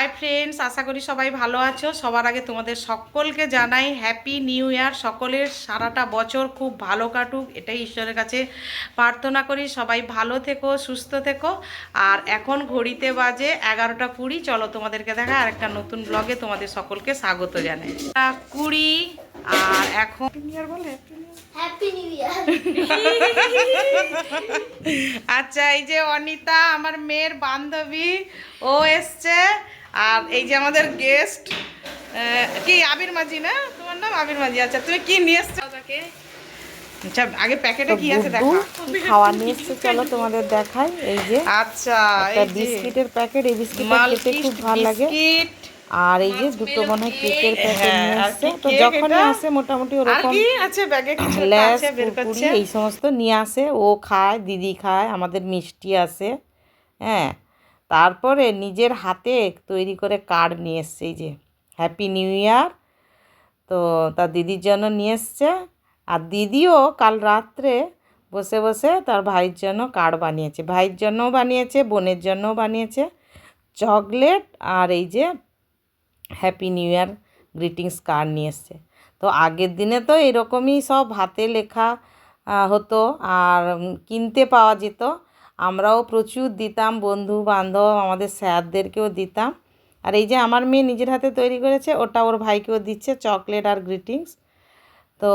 Hi friends আশা করি সবাই ভালো আছো। সবার আগে তোমাদের সকলকে জানাই হ্যাপি নিউ ইয়ার সকলের সারাটা বছর খুব ভালো কাটুক এটাই ঈশ্বরের কাছে প্রার্থনা করি। সবাই ভালো থেকো সুস্থ থেকো। আর এখন ঘড়িতে বাজে এগারোটা কুড়ি। চলো তোমাদেরকে দেখা আর একটা নতুন ব্লগে তোমাদের সকলকে স্বাগত জানাই। কুড়ি আর এখন আর বলে? হ্যাপি নিউ ইয়ার আচ্ছা এই যে অনিতা আমার মেয়ের বান্ধবী ও এসছে। আর এই যে আমাদের গেস্ট কি আবির মাঝি না? তোমার নাম আবির মাঝি? আচ্ছা তুমি কি নিয়ে এসছো? তাকে। আচ্ছা আগে প্যাকেটে কি আছে দেখা খাওয়া নিয়ে এসছে? চলো তোমাদের দেখাই। এই যে আচ্ছা এই বিস্কিটের প্যাকেট এই বিস্কিটটা খেতে খুব ভালো লাগে। আর এই যে দুটো মনে হয় কেকের প্যাকেট হ্যাঁ, নিয়ে আসছে তো যখনই আসে মোটামুটি ওরকম আছে? ব্যাগে কিছু আছে? বের করছে? এই সমস্ত নিয়ে আসে। ও খায় দিদি খায় আমাদের মিষ্টি আছে। হ্যাঁ তারপরে নিজের হাতে তৈরি করে কার্ড নিয়ে এসছে এই যে হ্যাপি নিউ ইয়ার তো তার দিদির জন্য নিয়ে এসছে। আর দিদিও কাল রাত্রে বসে বসে তার ভাইয়ের জন্য কার্ড বানিয়েছে। ভাইয়ের জন্যও বানিয়েছে, বোনের জন্যও বানিয়েছে। চকলেট আর এই যে happy new year greetings card নিয়ে এসছে। তো আগের দিনে তো এরকমই সব হাতে লেখা হতো আর কিনতে পাওয়া যেত। আমরাও প্রচুর দিতাম বন্ধু বান্ধব আমাদের স্যারদেরকেও দিতাম। আর এই যে আমার মেয়ে নিজের হাতে তৈরি করেছে, ওটা ওর ভাইকেও দিচ্ছে, চকলেট আর গ্রিটিংস। তো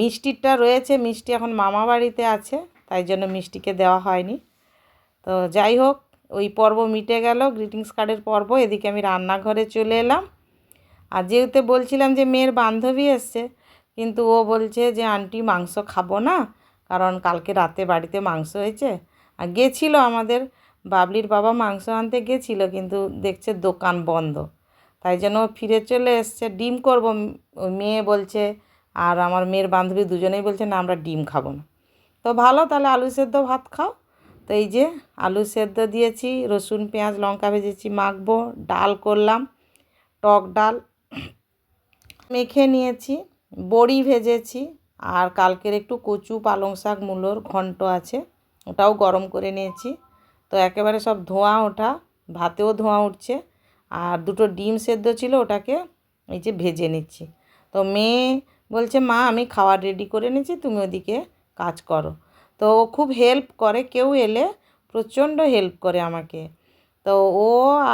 মিষ্টিটা রয়েছে, মিষ্টি এখন মামা বাড়িতে আছে, তাই জন্য মিষ্টিকে দেওয়া হয়নি। তো যাই হোক, ওই পর্ব মিটে গেল, গ্রিটিংস কার্ডের পর্ব, এদিকে আমি রান্নাঘরে চলে এলাম। আর যেহেতু বলছিলাম যে মেয়ের বান্ধবী এসছে, কিন্তু ও বলছে যে, আন্টি মাংস খাব না, কারণ কালকে রাতে বাড়িতে মাংস হয়েছে। আর গেছিল আমাদের বাবলির বাবা মাংস আনতে গেছিল, কিন্তু দেখছে দোকান বন্ধ। তাই জন্য ফিরে চলে এসছে, ডিম করব। মেয়ে বলছে, আর আমার মেয়ের বান্ধবী দুজনেই বলছে, না, আমরা ডিম খাব না। তো ভালো, তাহলে আলু সেদ্ধ ভাত খাও। তো এই যে আলু সেদ্ধ দিয়েছি, রসুন, পেঁয়াজ, লঙ্কা ভেজেছি, মাখবো, ডাল করলাম, টক ডাল মেখে নিয়েছি, বড়ি ভেজেছি, আর কালকের একটু কচু, পালং শাক, মূলোর ঘন্ট আছে। ওটাও গরম করে নিয়েছি। তো একেবারে সব ধোঁয়া ওঠা, ভাতেও ধোঁয়া উঠছে। আর দুটো ডিম সেদ্ধ ছিল, ওটাকে এই যে ভেজে নিচ্ছি। তো মেয়ে বলছে, মা, আমি খাবার রেডি করে নিয়েছি, তুমি ওদিকে কাজ করো। তো ও খুব হেল্প করে, কেউ এলে প্রচণ্ড হেল্প করে আমাকে। তো ও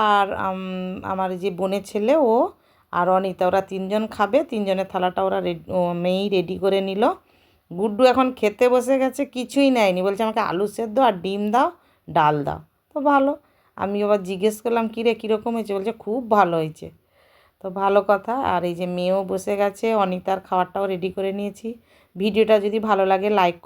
আর আমার যে বোনের ছেলে, ও আর অনিতা, ওরা তিনজন খাবে, তিনজনের থালাটা ওরা মেয়েই রেডি করে নিল। গুড্ডু এখন খেতে বসে গেছে, কিছুই নেয়নি। বলছে, আমাকে আলু সেদ্ধ আর ডিম দাও, ডাল দাও। তো ভালো। আমি আবার জিজ্ঞেস করলাম কী রে কীরকম হয়েছে? বলছে, খুব ভালো হয়েছে। তো ভালো কথা। আর এই যে মেয়েও বসে গেছে, অনিতার খাবারটাও রেডি করে নিয়েছি। ভিডিওটা যদি ভালো লাগে, লাইক